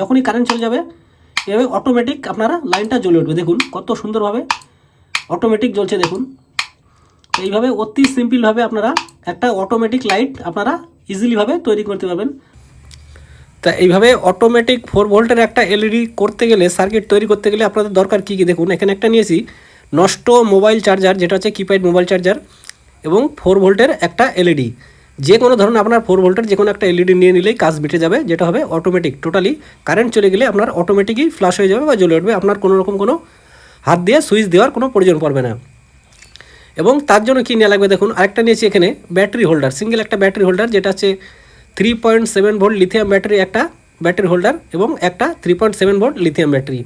যখনই কারেন্ট চলে যাবে, এভাবে অটোমেটিক আপনারা লাইনটা জ্বলে উঠবে। দেখুন, কত সুন্দরভাবে অটোমেটিক জ্বলছে, দেখুন। এইভাবে অতি সিম্পলভাবে আপনারা একটা অটোমেটিক লাইট আপনারা ইজিলিভাবে তৈরি করতে পারবেন। তা এইভাবে অটোমেটিক ফোর ভোল্টের একটা এলইডি করতে গেলে সার্কিট তৈরি করতে গেলে আপনাদের দরকার কী কী? দেখুন, এখানে একটা নিয়েছি, নষ্ট মোবাইল চার্জার যেটা হচ্ছে কিপ্যাড মোবাইল চার্জার এবং ফোর ভোল্টের একটা এলইডি যে কোনো ধরুন আপনার ফোর ভোল্টের যে কোনো একটা এলইডি নিয়ে নিলেই কাজ মিটে যাবে, যেটা হবে অটোমেটিক টোটালি কারেন্ট চলে গেলে আপনার অটোমেটিকই ফ্লাশ হয়ে যাবে বা জ্বলে উঠবে, আপনার কোনো রকম কোনো হাত দিয়ে সুইচ দেওয়ার কোনো প্রয়োজন পড়বে না। এবং তার জন্য কী নেওয়া লাগবে দেখুন, আরেকটা নিয়েছি এখানে ব্যাটারি হোল্ডার সিঙ্গেল একটা ব্যাটারি হোল্ডার যেটা হচ্ছে three point seven volt lithium battery একটা ব্যাটারি হোল্ডার এবং একটা three point seven volt lithium battery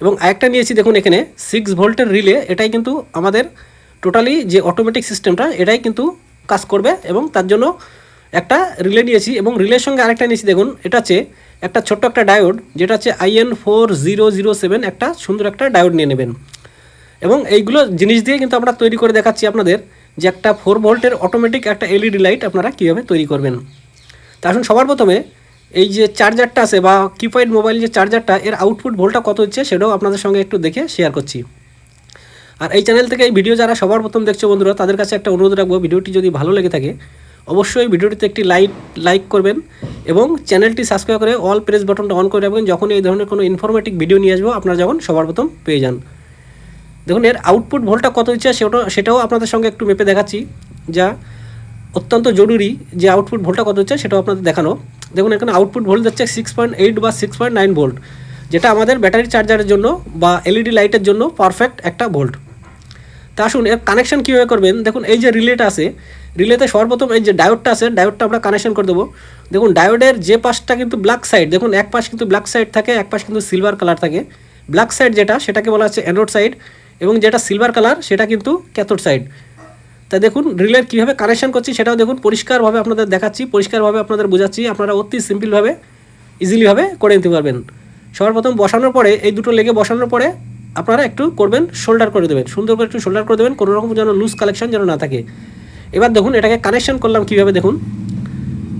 এবং আরেকটা নিয়েছি দেখুন এখানে সিক্স ভোল্টের রিলে, এটাই কিন্তু আমাদের টোটালি যে অটোমেটিক সিস্টেমটা এটাই কিন্তু কাজ করবে এবং তার জন্য একটা রিলে নিয়েছি এবং রিলের সঙ্গে আরেকটা নিয়েছি। দেখুন, এটা হচ্ছে একটা ছোট্ট একটা ডায়োড যেটা হচ্ছে IN four zero zero seven একটা সুন্দর একটা ডায়োড নিয়ে নেবেন। এবং এইগুলো জিনিস দিয়ে কিন্তু আমরা তৈরি করে দেখাচ্ছি আপনাদের যে একটা ফোর ভোল্টের অটোমেটিক একটা এলইডি লাইট আপনারা কীভাবে তৈরি করবেন। তা আসুন, সবার প্রথমে এই যে চার্জারটা আছে বা কিপ্যাড মোবাইল যে চার্জারটা এর আউটপুট ভোল্টটা কত হচ্ছে সেটাও আপনাদের সঙ্গে একটু দেখে শেয়ার করছি। আর এই চ্যানেল থেকে এই ভিডিও যারা সবার প্রথম দেখছ বন্ধুরা, তাদের কাছে একটা অনুরোধ রাখব, ভিডিওটি যদি ভালো লেগে থাকে, অবশ্যই ভিডিওটিতে একটি লাইক লাইক করবেন এবং চ্যানেলটি সাবস্ক্রাইব করে অল প্রেস বাটনটা অন করে রাখবেন। যখন এই ধরনের কোনো ইনফরমেটিভ ভিডিও নিয়ে আসব, আপনারা যখন সবার প্রথম পেয়ে যান। দেখুন, এর আউটপুট ভোল্টটা কত হচ্ছে সেটাও সেটাও আপনাদের সঙ্গে একটু মেপে দেখাচ্ছি। যা অত্যন্ত জরুরি যে আউটপুট ভোল্টটা কত হচ্ছে সেটাও আপনাদের দেখানো। দেখুন, এখানে আউটপুট ভোল্ট যাচ্ছে সিক্স পয়েন্ট এইট বা সিক্স পয়েন্ট নাইন ভোল্ট যেটা আমাদের ব্যাটারি চার্জারের জন্য বা এলইডি লাইটের জন্য পারফেক্ট একটা ভোল্ট তা আসুন, এর কানেকশন কীভাবে করবেন? দেখুন, এই যে রিলেটা আছে, রিলেতে সর্বপ্রথম এই যে ডায়োডটা আছে ডায়োডটা আমরা কানেকশন করে দেবো। দেখুন ডায়োডের যে পাশটা কিন্তু ব্ল্যাক সাইড দেখুন, এক পাশ কিন্তু ব্ল্যাক সাইড থাকে, এক পাশ কিন্তু সিলভার কালার থাকে। ব্ল্যাক সাইড যেটা, সেটাকে বলা হচ্ছে অ্যানোড সাইড এবং যেটা সিলভার কালার সেটা কিন্তু ক্যাথোড সাইড তা দেখুন, রিলের কীভাবে কানেকশন করছি, সেটাও দেখুন, পরিষ্কারভাবে আপনাদের দেখাচ্ছি, পরিষ্কারভাবে আপনাদের বোঝাচ্ছি, আপনারা অতি সিম্পলভাবে ইজিলিভাবে করে নিতে পারবেন। সবার প্রথম বসানোর পরে, এই দুটো লেগে বসানোর পরে আপনারা একটু করবেন শোল্ডার করে দেবেন, সুন্দর করে একটু শোল্ডার করে দেবেন, কোনো রকম যেন লুজ কালেকশন যেন না থাকে। এবার দেখুন, এটাকে কানেকশন করলাম কীভাবে দেখুন।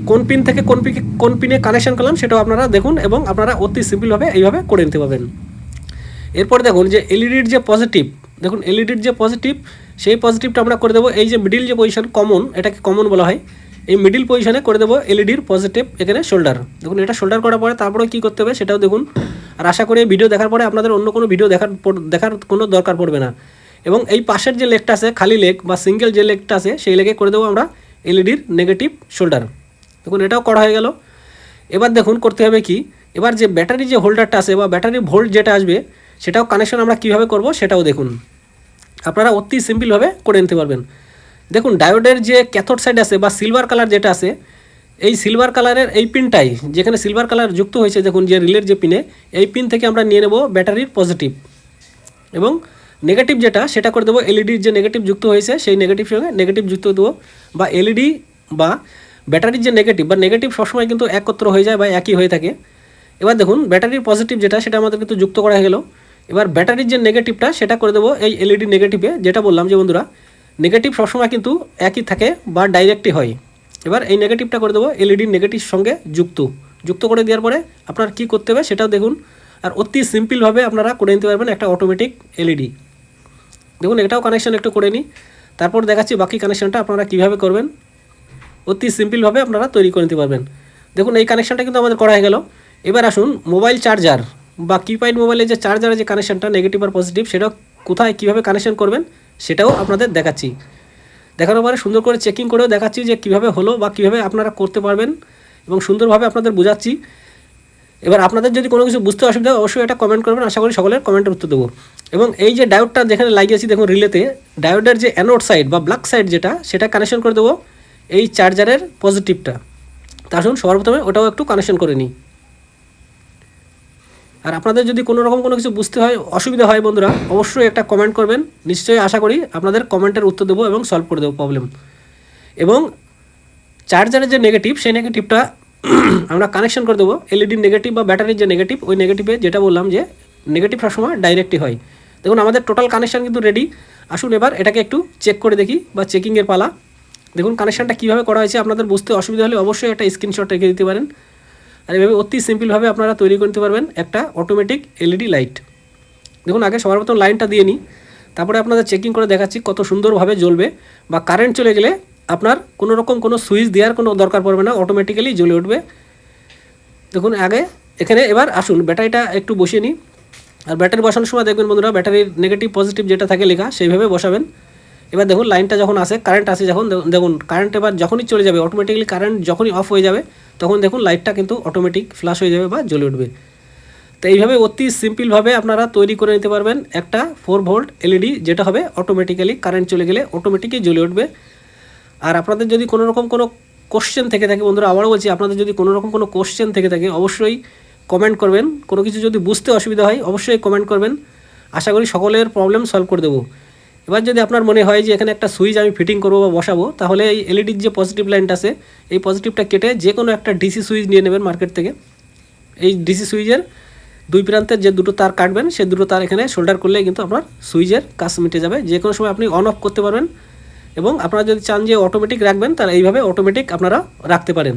কোন পিন থেকে কোন পিকে কোন পিনে কানেকশন করলাম সেটাও আপনারা দেখুন এবং আপনারা অতি সিম্পলভাবে এইভাবে করে নিতে পারবেন। এরপরে দেখুন যে এলইডির যে পজিটিভ দেখুন এলইডির যে পজিটিভ সেই পজিটিভটা আমরা করে দেবো। এই যে মিডিল যে পজিশন কমন এটাকে কমন বলা হয়, এই মিডিল পজিশনে করে দেবো এলইডির পজিটিভ এখানে শোল্ডার দেখুন, এটা শোল্ডার করার পরে তারপরে কী করতে হবে সেটাও দেখুন। আর আশা করি ভিডিও দেখার পরে আপনাদের অন্য কোনো ভিডিও দেখার দেখার কোনো দরকার পড়বে না। এবং এই পাশের যে লেগটা আছে, খালি লেগ বা সিঙ্গেল যে লেগটা আছে, সেই লেগে করে দেবো আমরা এলইডির নেগেটিভ শোল্ডার দেখুন, এটাও করা হয়ে গেল। এবার দেখুন, করতে হবে কি? এবার যে ব্যাটারি যে হোল্ডারটা আছে বা ব্যাটারি ভোল্ট যেটা আসবে, সেটাও কানেকশন আমরা কীভাবে করব সেটাও দেখুন। আপনারা অতি সিম্পলভাবে করে নিতে পারবেন। দেখুন ডায়োডের যে ক্যাথোড সাইড আছে বা সিলভার কালার যেটা আছে এই সিলভার কালারের এই পিনটাই যেখানে সিলভার কালার যুক্ত হয়েছে, দেখুন যে রিলের যে পিনে এই পিন থেকে আমরা নিয়ে নেব ব্যাটারির পজিটিভ এবং নেগেটিভ যেটা, সেটা করে দেবো এলইডির যে নেগেটিভ যুক্ত হয়েছে, সেই নেগেটিভ সঙ্গে নেগেটিভ যুক্ত দেবো। বা এলইডি বা ব্যাটারির যে নেগেটিভ বা নেগেটিভ সবসময় কিন্তু একত্র হয়ে যায় বা একই হয়ে থাকে। এবার দেখুন ব্যাটারির পজিটিভ যেটা, সেটা আমাদের কিন্তু যুক্ত করা হয়ে গেল। এবার ব্যাটারির যে নেগেটিভটা সেটা করে দেবো এই এলইডি নেগেটিভে যেটা বললাম যে বন্ধুরা নেগেটিভ সবসময় কিন্তু একই থাকে বা ডাইরেক্টই হয়। এবার এই নেগেটিভটা করে দেবো এলইডি নেগেটিভ সঙ্গে যুক্ত। যুক্ত করে দেওয়ার পরে আপনার কী করতে হবে সেটাও দেখুন। আর অতি সিম্পলভাবে আপনারা করে নিতে পারবেন একটা অটোমেটিক এলইডি দেখুন, এটাও কানেকশান একটু করে নিই। তারপর দেখাচ্ছি বাকি কানেকশানটা আপনারা কীভাবে করবেন। অতি সিম্পলভাবে আপনারা তৈরি করে নিতে পারবেন। দেখুন, এই কানেকশানটা কিন্তু আমাদের করা হয়ে গেল। এবার আসুন মোবাইল চার্জার বা কিপ্যাড মোবাইলের যে চার্জারের যে কানেকশানটা নেগেটিভ আর পজিটিভ সেটা কোথায় কীভাবে কানেকশান করবেন, সেটাও আপনাদের দেখাচ্ছি। দেখানোর পরে সুন্দর করে চেকিং করেও দেখাচ্ছি যে কীভাবে হলো বা কীভাবে আপনারা করতে পারবেন এবং সুন্দরভাবে আপনাদের বোঝাচ্ছি। এবার আপনাদের যদি কোনো কিছু বুঝতে অসুবিধা হয়, অবশ্যই এটা কমেন্ট করবেন। আশা করি সকলের কমেন্টের উত্তর দেবো। এবং এই যে ডায়োডটা যেখানে লাগিয়েছি দেখুন রিলেতে ডায়োডের যে অ্যানোড সাইড বা ব্ল্যাক সাইড যেটা সেটা কানেকশন করে দেবো। এই চার্জারের পজিটিভটা তা আসুন সবার প্রথমে ওটাও একটু কানেকশন করে নিই। আর আপনাদের যদি কোনো রকম কোনো কিছু বুঝতে হয়, অসুবিধা হয় বন্ধুরা, অবশ্যই একটা কমেন্ট করবেন। নিশ্চয়ই আশা করি আপনাদের কমেন্টের উত্তর দেবো এবং সলভ করে দেবো প্রবলেম এবং চার্জারের যে নেগেটিভ সেই নেগেটিভটা আমরা কানেকশন করে দেবো। এলইডি নেগেটিভ বা ব্যাটারির যে নেগেটিভ ওই নেগেটিভে যেটা বললাম যে নেগেটিভ সবসময় ডাইরেক্টই হয়। দেখুন, আমাদের টোটাল কানেকশান কিন্তু রেডি আসুন এবার এটাকে একটু চেক করে দেখি বা চেকিংয়ের পালা। দেখুন কানেকশানটা কীভাবে করা হয়েছে, আপনাদের বুঝতে অসুবিধা হলে অবশ্যই একটা স্ক্রিনশট রেখে দিতে পারেন। আর এভাবে অতি সিম্পলভাবে আপনারা তৈরি করতে পারবেন একটা অটোমেটিক এলইডি লাইট দেখুন, আগে সবার প্রথম লাইনটা দিয়ে নিই। তারপরে আপনাদের চেকিং করে দেখাচ্ছি কত সুন্দরভাবে জ্বলবে বা কারেন্ট চলে গেলে আপনার কোনো রকম কোনো সুইচ দেওয়ার কোনো দরকার পড়বে না অটোমেটিক্যালি জ্বলে উঠবে। দেখুন, আগে এখানে এবার আসুন ব্যাটারিটা একটু বসিয়ে নিই। আর ব্যাটারি বসানোর সময় দেখবেন বন্ধুরা ব্যাটারির নেগেটিভ পজিটিভ যেটা থাকে লেখা, সেইভাবে বসাবেন। এবার দেখুন লাইনটা যখন আসে কারেন্ট আসে যখন দেখুন- কারেন্ট এবার যখনই চলে যাবে অটোমেটিক্যালি কারেন্ট যখনই অফ হয়ে যাবে, তখন দেখুন লাইটটা কিন্তু অটোমেটিক ফ্ল্যাশ হয়ে যাবে বা জ্বলে উঠবে। তো এইভাবে অতি সিম্পলভাবে আপনারা তৈরি করে নিতে পারবেন একটা ফোর ভোল্ট এলইডি যেটা হবে অটোমেটিক্যালি কারেন্ট চলে গেলে অটোমেটিকই জ্বলে উঠবে। আর আপনাদের যদি কোনো রকম কোনো কোশ্চেন থেকে থাকে, বন্ধুরা, আবারও বলছি, আপনাদের যদি কোনো রকম কোনো কোশ্চেন থেকে থাকে, অবশ্যই কমেন্ট করবেন। কোনো কিছু যদি বুঝতে অসুবিধা হয়, অবশ্যই কমেন্ট করবেন। আশা করি সকলের প্রবলেম সলভ করে দেবো। এবার যদি আপনার মনে হয় যে এখানে একটা সুইচ আমি ফিটিং করব বা বসাবো, তাহলে এই এলইডির যে পজিটিভ লাইনটা আছে, এই পজিটিভটা কেটে যে কোনো একটা ডিসি সুইচ নিয়ে নেবেন মার্কেট থেকে। এই ডিসি সুইচের দুই প্রান্তের যে দুটো তার কাটবেন, সে দুটো তার এখানে শোল্ডার করলে কিন্তু আপনার সুইচের কাজ মিটে যাবে। যে কোনো সময় আপনি অন অফ করতে পারবেন এবং আপনারা যদি চান যে অটোমেটিক রাখবেন, তাহলে এইভাবে অটোমেটিক আপনারা রাখতে পারেন।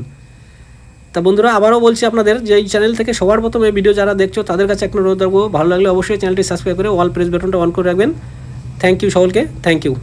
তা বন্ধুরা, আবারও বলছি আপনাদের যে এই চ্যানেল থেকে সবার প্রথম ভিডিও যারা দেখছ, তাদের কাছে একটা অনুরোধ রাখব। ভালো লাগলে অবশ্যই চ্যানেলটি সাবস্ক্রাইব করে অল প্রেস বাটনটা অন করে রাখবেন। থ্যাংক ইউ সকলকে থ্যাংক ইউ